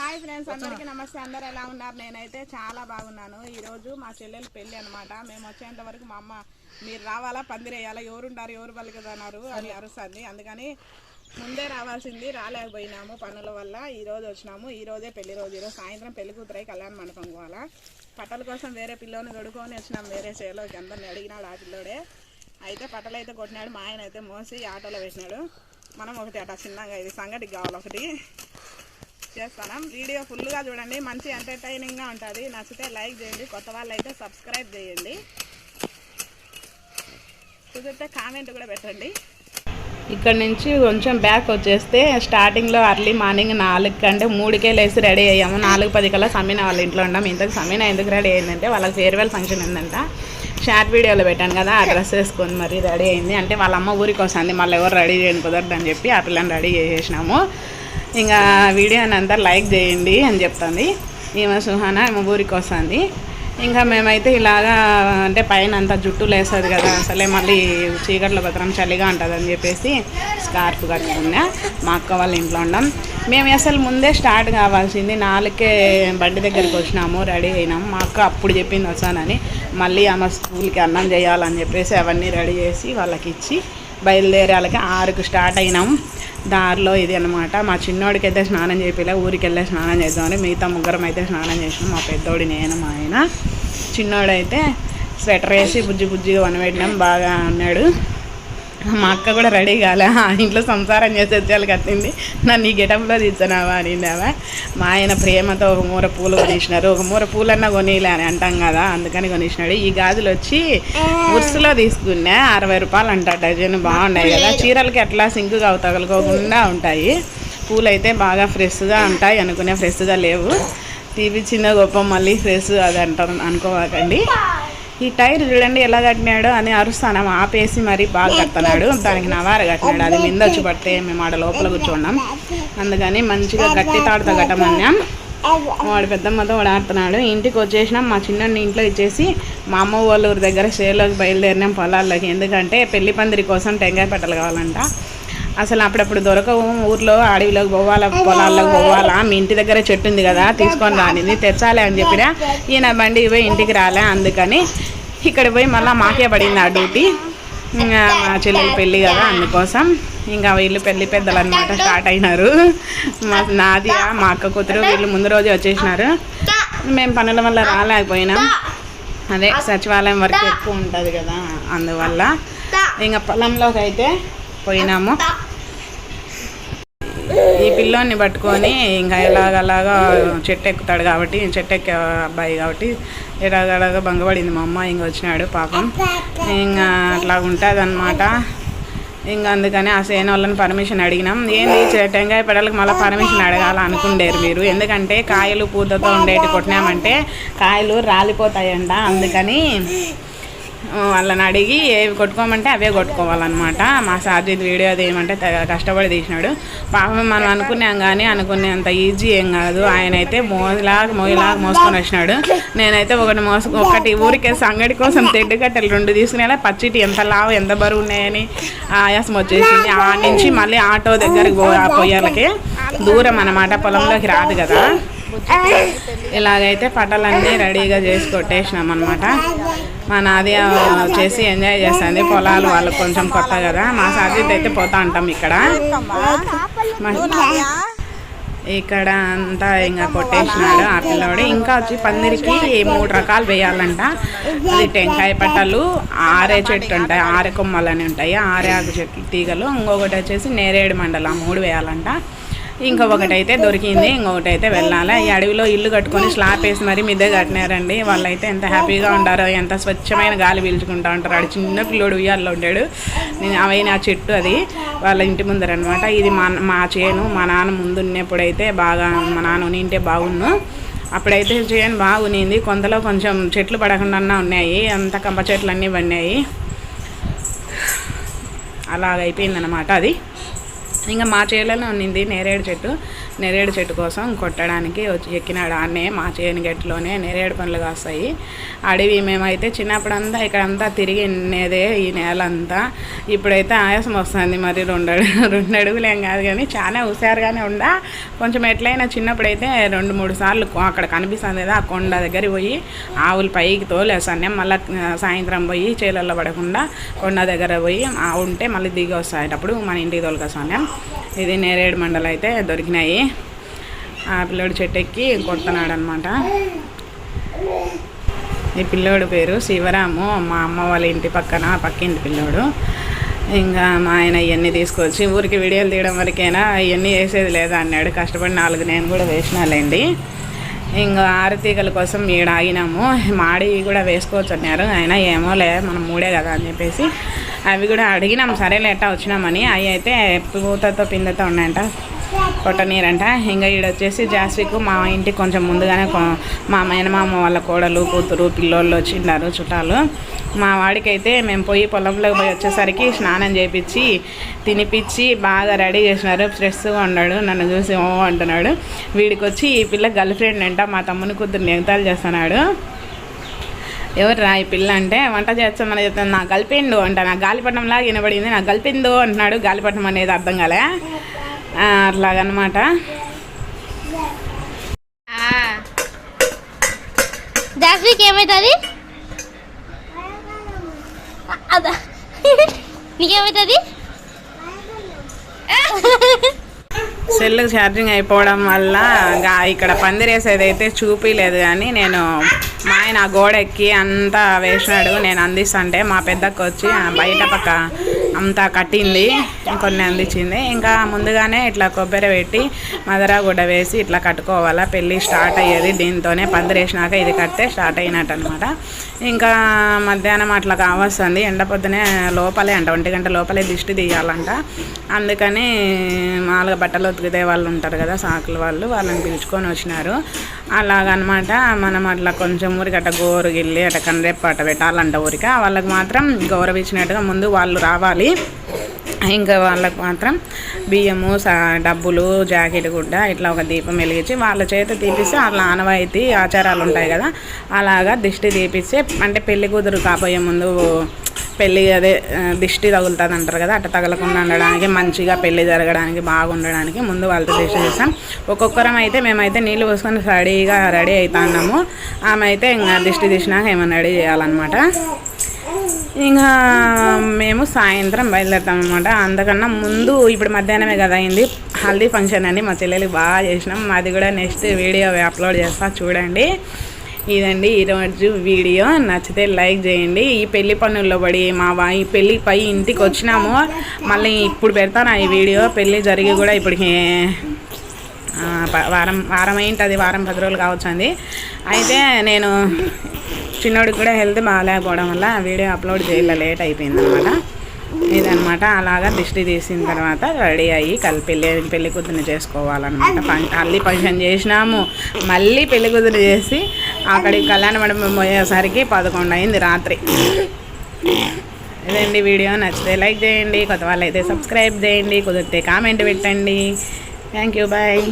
Hi friends అందరికీ నమస్తే. అందరు ఎలా ఉన్నారు? నేనైతే చాలా బాగున్నాను. ఈరోజు మా చెల్లెలు పెళ్ళి అనమాట మేము వచ్చేంత వరకు మా అమ్మ మీరు రావాలా? పందిరేయాలా? ఎవరుంటారు ఎవరు పలుకుతున్నారు అని అరుస్తుంది. అందుకని ముందే రావాల్సింది రాలేకపోయినాము పనుల వల్ల. ఈ రోజు వచ్చినాము. ఈ రోజే పెళ్ళి రోజు. ఈరోజు సాయంత్రం పెళ్ళి కూతురై కళ్యాణ మండపం పోవాలా. పట్టల కోసం వేరే పిల్లోని దొడుకొని వచ్చినాం. వేరే చేలోకి అందరిని అడిగినాడు ఆ పిల్లోడే. అయితే పట్టలు అయితే కొట్టినాడు. మా ఆయన అయితే మోసి ఆటోలో పెట్టినాడు. మనం ఒకటి అట చిన్నగా ఇది సంగటికి కావాలి ఒకటి. చేస్తాను. వీడియో ఫుల్గా చూడండి. మంచి ఎంటర్టైనింగ్గా ఉంటుంది. నచ్చితే లైక్ చేయండి. కొత్త వాళ్ళు అయితే సబ్స్క్రైబ్ చేయండి. కుదిరితే కామెంట్ కూడా పెట్టండి. ఇక్కడ నుంచి కొంచెం బ్యాక్ వచ్చేస్తే స్టార్టింగ్లో అర్లీ మార్నింగ్ నాలుగు కంటే మూడుకే లేసి రెడీ అయ్యాము. నాలుగు పది కల్లా సమీన వాళ్ళ ఇంట్లో ఉన్నాం. ఇంతకు సమీన ఎందుకు రెడీ అయిందంటే వాళ్ళకి ఫేర్వెల్ ఫంక్షన్ ఉందంట. షార్ట్ వీడియోలో పెట్టాను కదా ఆ డ్రెస్ వేసుకొని మరి రెడీ అయింది. అంటే వాళ్ళ అమ్మ ఊరికి వస్తుంది మళ్ళీ ఎవరు రెడీ చేయని కుదరదు అని చెప్పి ఆ పిల్లని రెడీ చేసేసినాము. ఇంకా వీడియోని అంతా లైక్ చేయండి అని చెప్తుంది. ఈమె సుహాన ఈమె ఊరికి వస్తుంది. ఇంకా మేమైతే ఇలాగా అంటే పైన అంతా జుట్టు లేస్తుంది కదా అసలే మళ్ళీ చీకట్లో భద్రం చలిగా ఉంటుంది అని చెప్పేసి స్కార్ఫ్ కట్టుకున్నా. మా అక్క వాళ్ళ ఇంట్లో ఉండం. మేము అసలు ముందే స్టార్ట్ కావాల్సింది నాలుగే బండి దగ్గరికి వచ్చినాము రెడీ అయినాము మా అక్క అప్పుడు చెప్పింది వచ్చానని మళ్ళీ ఆమె స్కూల్కి అన్నం చేయాలని చెప్పేసి అవన్నీ రెడీ చేసి వాళ్ళకి ఇచ్చి బయలుదేరే వాళ్ళకి ఆరుకు స్టార్ట్ అయినాం. దారిలో ఇది అనమాట మా చిన్నోడికి అయితే స్నానం చేపిలే ఊరికి వెళ్ళే స్నానం చేద్దామని మిగతా ముగ్గురం అయితే స్నానం చేసినాం. మా పెద్దోడి నేను మా ఆయన. చిన్నోడైతే స్వెటర్ వేసి బుజ్జి బుజ్జిగా వనబెట్టినాం. బాగా అన్నాడు. మా అక్క కూడా రెడీ కాలే. ఆ ఇంట్లో సంసారం చేసి వచ్చేయాలి కట్టింది. నన్ను ఈ గెటప్లో తీర్చున్నావా అనిందావా? మా ఆయన ప్రేమతో ఒక మూర పూలు కొనిసినారు ఒక మూర పూలన్నా కొనిలే అని అంటాం కదా అందుకని కొనిసినాడు ఈ గాజులు వచ్చి ఉర్సులో తీసుకున్నా అరవై రూపాయలు అంట డజన్ బాగున్నాయి కదా. చీరలకి ఎట్లా సింకుగా తగలుకోకుండా ఉంటాయి. పూలు అయితే బాగా ఫ్రెష్గా ఉంటాయి అనుకునే ఫ్రెష్గా లేవు. టీవీ చిన్న గొప్ప మళ్ళీ ఫ్రెష్ అది అంటారు అనుకోవాకండి. ఈ టైర్ చూడండి ఎలా కట్టినాడు అని అరుస్తాను. ఆపేసి మరి బాగా కడుతున్నాడు. దానికి నవార కట్టినాడు. అది మింద వచ్చి పడితే మేము ఆడ లోపల కూర్చున్నాం. అందుకని మంచిగా గట్టి తాడుతో కట్టమన్నాం. వాడు పెద్దమ్మతో వాడు ఆడుతున్నాడు ఇంటికి వచ్చేసినాం. మా చిన్న ఇంట్లో ఇచ్చేసి మా అమ్మ వాళ్ళ ఊరి దగ్గర షేర్లోకి బయలుదేరినాం పొలాల్లోకి. ఎందుకంటే పెళ్ళి పందిరి కోసం టెంకాయ పెట్టలు కావాలంట. అసలు అప్పుడప్పుడు దొరకవు. ఊర్లో అడవిలోకి పోవాలా పొలాల్లోకి పోవాలా మీ ఇంటి దగ్గర చెట్టు ఉంది కదా తీసుకొని రానిది తెచ్చాలి అని చెప్పినా ఈయన బండి పోయి ఇంటికి రాలే అందుకని ఇక్కడ పోయి మళ్ళీ మాకే పడింది ఆ డ్యూటీ. ఇంకా మా చెల్లెలు పెళ్ళి కదా అందుకోసం ఇంకా వీళ్ళు పెళ్ళి పెద్దలు అనమాట స్టార్ట్ అయినారు. మా నాది మా అక్క కూతురు వీళ్ళు ముందు రోజే వచ్చేసినారు. మేము పనుల వల్ల రాలేకపోయినాం. అదే సచివాలయం వరకు ఎక్కువ ఉంటుంది కదా అందువల్ల. ఇంకా పొలంలోకి అయితే పోయినాము. ఈ పిల్లోని పట్టుకొని ఇంకా ఎలాగలాగా చెట్టు ఎక్కుతాడు కాబట్టి చెట్టు ఎక్కే అబ్బాయి కాబట్టి ఎలాగలాగా భంగపడింది మా అమ్మ. ఇంక వచ్చినాడు పాపం. ఇంకా అట్లా ఉంటుంది అనమాట ఇంకా అందుకని ఆ సేన వాళ్ళని పర్మిషన్ అడిగినాం. ఏంది టెంకాయ పెడలకు మళ్ళీ పర్మిషన్ అడగాల అనుకుండేరు మీరు. ఎందుకంటే కాయలు పూతతో ఉండేటి కొట్టినామంటే కాయలు రాలిపోతాయంట. అందుకని వాళ్ళని అడిగి ఏవి కొట్టుకోమంటే అవే కొట్టుకోవాలన్నమాట. మా సార్జిత్ వీడియో అది ఏమంటే కష్టపడి తీసినాడు. పాపం మనం అనుకున్నాం కానీ అనుకునేంత ఈజీ ఏం కాదు. ఆయన అయితే మోలాగా మోయలాగా మోసుకొని వచ్చినాడు. నేనైతే ఒకటి మోసు ఒకటి ఊరికే సంగడి కోసం తెడ్డు కట్టెలు రెండు తీసుకునేలా పచ్చిటి ఎంత లావు ఎంత బరువు ఉన్నాయని ఆయాసం వచ్చేసింది. ఆ నుంచి మళ్ళీ ఆటో దగ్గరికి పో పోయేళ్ళకి దూరం అన్నమాట. పొలంలోకి రాదు కదా. ఇలాగైతే పటలన్నీ రెడీగా చేసి కొట్టేసినాం అనమాట మా నాది చేసి ఎంజాయ్ చేస్తుంది. పొలాలు వాళ్ళు కొంచెం కొత్త కదా. మా సాజిత్ అయితే పోతా ఉంటాం ఇక్కడ. ఇక్కడ అంతా ఇంకా కొట్టేసినాడు ఆ పిల్లవాడు ఇంకా వచ్చి పందిరికి మూడు రకాలు వేయాలంట. అది టెంకాయ పట్టలు ఆరే చెట్టు ఉంటాయి ఆరే కొమ్మలు అని ఉంటాయి. ఆరే ఆకు చెట్లు తీగలు. ఇంకొకటి వచ్చేసి నేరేడు మండలం మూడు వేయాలంట. ఇంకొకటి అయితే దొరికింది ఇంకొకటి అయితే వెళ్ళాలి. ఈ అడవిలో ఇల్లు కట్టుకొని స్లాప్ వేసి మరీ మిద్దే కట్టినారండి. వాళ్ళైతే ఎంత హ్యాపీగా ఉంటారో ఎంత స్వచ్ఛమైన గాలి పీల్చుకుంటా ఉంటారు. ఆడు చిన్న పిల్లోడు ఉయ్యాల్లో ఉండాడు. నేను అవైన ఆ చెట్టు అది వాళ్ళ ఇంటి ముందర అనమాట ఇది మా మా చేను మా నాన్న ముందు ఉన్నప్పుడైతే బాగా మా నాన్న ఉనింటే బాగున్ను. అప్పుడైతే చేను బాగునింది కొంతలో కొంచెం చెట్లు పడకుండా ఉన్నాయి. అంత కంప చెట్లు అన్నీ పడినాయి. అలాగైపోయిందనమాట అది. ఇంకా మా చేలలో ఉన్నింది నేరేడు చెట్టు. నెరేడు చెట్టు కోసం కొట్టడానికి వచ్చి ఎక్కినాడు ఆడనే మా చేను గట్టిలోనే నెరేడు పనులు కాస్తాయి. అడవి మేమైతే చిన్నప్పుడంతా ఇక్కడంతా తిరిగి నేదే ఈ నేల అంతా ఇప్పుడైతే ఆయాసం వస్తుంది మరి రెండు అడుగు రెండు అడుగులేం కాదు కానీ చాలా హుషారుగానే ఉండ. కొంచెం ఎట్లయినా చిన్నప్పుడైతే రెండు మూడు సార్లు అక్కడ కనిపిస్తుంది కదా ఆ కొండ దగ్గర పోయి ఆవులు పైకి తోలేసాను మళ్ళీ సాయంత్రం పోయి చేలల్లో పడకుండా కొండ దగ్గర పోయి ఆ ఉంటే మళ్ళీ దిగి వస్తాయేటప్పుడు మన ఇంటికి తోలుకొస్తాను ఇది నేరేడు మండలు అయితే దొరికినాయి. ఆ పిల్లోడు చెట్టు ఎక్కి కొడుతున్నాడు అనమాట ఈ పిల్లోడు పేరు శివరాము. మా అమ్మ వాళ్ళ ఇంటి పక్కన పక్కింటి పిల్లోడు. ఇంకా మా ఆయన ఇవన్నీ తీసుకొచ్చి ఊరికి వీడియోలు తీయడం వరకైనా? ఇవన్నీ వేసేది లేదా అన్నాడు. కష్టపడి నాలుగు నేను కూడా వేసినాలేండి. ఇంకా ఆరతీగల కోసం ఈడ ఆగినాము. మాడి కూడా వేసుకోవచ్చు అన్నారు. అయినా ఏమోలే మనం మూడే కదా అని చెప్పేసి అవి కూడా అడిగినాం సరేలే ఎట్టా వచ్చినామని. అవి అయితే పూతతో పిందతో ఉన్నాయంట. కొట్టనీరంట. ఇంకా ఈడ వచ్చేసి జాస్విక్ మా ఇంటికి కొంచెం ముందుగానే మా మేనమామ వాళ్ళ కోడలు కూతురు పిల్లోళ్ళు వచ్చిండారు చుట్టాలు. మా వాడికైతే మేము పోయి పొలంలోకి పోయి వచ్చేసరికి స్నానం చేపించి తినిపించి బాగా రెడీ చేసినారు. ఫ్రెష్గా ఉన్నాడు. నన్ను చూసి ఓ అంటున్నాడు. వీడికి వచ్చి ఈ పిల్ల గర్ల్ ఫ్రెండ్ అంట మా తమ్ముని కూతురు ఎగతాలు చేస్తున్నాడు. ఎవరు రా ఈ పిల్ల అంటే వంట చేస్తామని చెప్తాను. నా గల్పిండు అంట నా గాలిపటం లాగా వినబడింది. నా గల్పిందో అంటున్నాడు గాలిపటం అనేది అర్థం కాలే. అట్లాగనమాట. జాస్మిక్ ఏమవుతుంది నీకేమవుతుంది సెల్ ఛార్జింగ్ అయిపోవడం వల్ల ఇక్కడ పందిరేసేది అయితే చూపించలేదు కానీ నేను మా ఆయన ఆ గోడ ఎక్కి అంతా వేసినాడు నేను అందిస్తుంటే మా పెద్దక్క వచ్చి బయట పక్క అంతా కట్టింది కొన్ని అందించింది. ఇంకా ముందుగానే ఇట్లా కొబ్బరి పెట్టి మదరా గుడ్డ వేసి ఇట్లా కట్టుకోవాలా. పెళ్ళి స్టార్ట్ అయ్యేది దీంతోనే పందిరేసినాక ఇది కడితే స్టార్ట్ అయినట్టు అనమాట ఇంకా మధ్యాహ్నం అట్లా కావస్తుంది. ఎండ పొద్దునే లోపలే అంట ఒంటి గంట లోపలే దిష్టి తీయాలంట. అందుకని మామూలుగా బట్టలు ఉతికితే వాళ్ళు ఉంటారు కదా సాకులు వాళ్ళు వాళ్ళని పిలుచుకొని వచ్చినారు. అలాగనమాట. మనం అట్లా కొంచెం ఊరికి అట్ట గోరు గిల్లి అట్ట కండ్రెప్ప అట్ట పెట్టాలంట ఊరిక. వాళ్ళకి మాత్రం గౌరవించినట్టుగా ముందు వాళ్ళు రావాలి. ఇంకా వాళ్ళకు మాత్రం బియ్యము సా డబ్బులు జాకెట్ గుడ్డ ఇట్లా ఒక దీపం వెలిగించి వాళ్ళ చేత తీపిస్తే అట్లా ఆనవాయితీ ఆచారాలు ఉంటాయి కదా. అలాగా దిష్టి తీపిస్తే అంటే పెళ్ళి కూతురు కాబోయే ముందు పెళ్ళి అదే దిష్టి తగులుతుంది అంటారు కదా అట్ట తగలకుండా ఉండడానికి మంచిగా పెళ్ళి జరగడానికి బాగుండడానికి ముందు వాళ్ళతో దిష్టి చేస్తాం. ఒక్కొక్కరం అయితే మేమైతే నీళ్ళు పోసుకొని రెడీగా రెడీ అవుతున్నాము ఆమె అయితే ఇంకా దిష్టి తీసినాక ఏమైనా రెడీ చేయాలన్నమాట. ఇంకా మేము సాయంత్రం బయలుదేరుతాం అనమాట అందుకన్నా ముందు ఇప్పుడు మధ్యాహ్నమే కదా అయింది. హల్దీ ఫంక్షన్ అని మా చెల్లెలకి బాగా చేసినాం. అది కూడా నెక్స్ట్ వీడియో అప్లోడ్ చేస్తా చూడండి. ఇదండి ఈరోజు వీడియో. నచ్చితే లైక్ చేయండి. ఈ పెళ్ళి పనుల్లో పడి మా వా ఈ పెళ్ళి పై ఇంటికి వచ్చినాము. మళ్ళీ ఇప్పుడు పెడతాను ఈ వీడియో. పెళ్ళి జరిగి కూడా ఇప్పటికి వారం వారం ఏంటి వారం పది రోజులు కావచ్చు అండి అయితే నేను చిన్నోడికి కూడా హెల్త్ బాగాలేకపోవడం వల్ల వీడియో అప్లోడ్ చేయాల. లేట్ అయిపోయింది అనమాట ఇదనమాట అలాగా దిష్టి తీసిన తర్వాత రెడీ అయ్యి కలిపి పెళ్ళి పెళ్ళి కూతురు చేసుకోవాలన్నమాట. ఫం అల్లి ఫంక్షన్ చేసినాము. మళ్ళీ పెళ్ళి కూతురు చేసి అక్కడికి కళ్యాణ మండపం పోయేసరికి పదకొండు అయింది రాత్రి. ఇదండి వీడియో. నచ్చితే లైక్ చేయండి. కొత్త వాళ్ళు అయితే సబ్స్క్రైబ్ చేయండి. కుదిరితే కామెంట్ పెట్టండి. Thank you. బాయ్.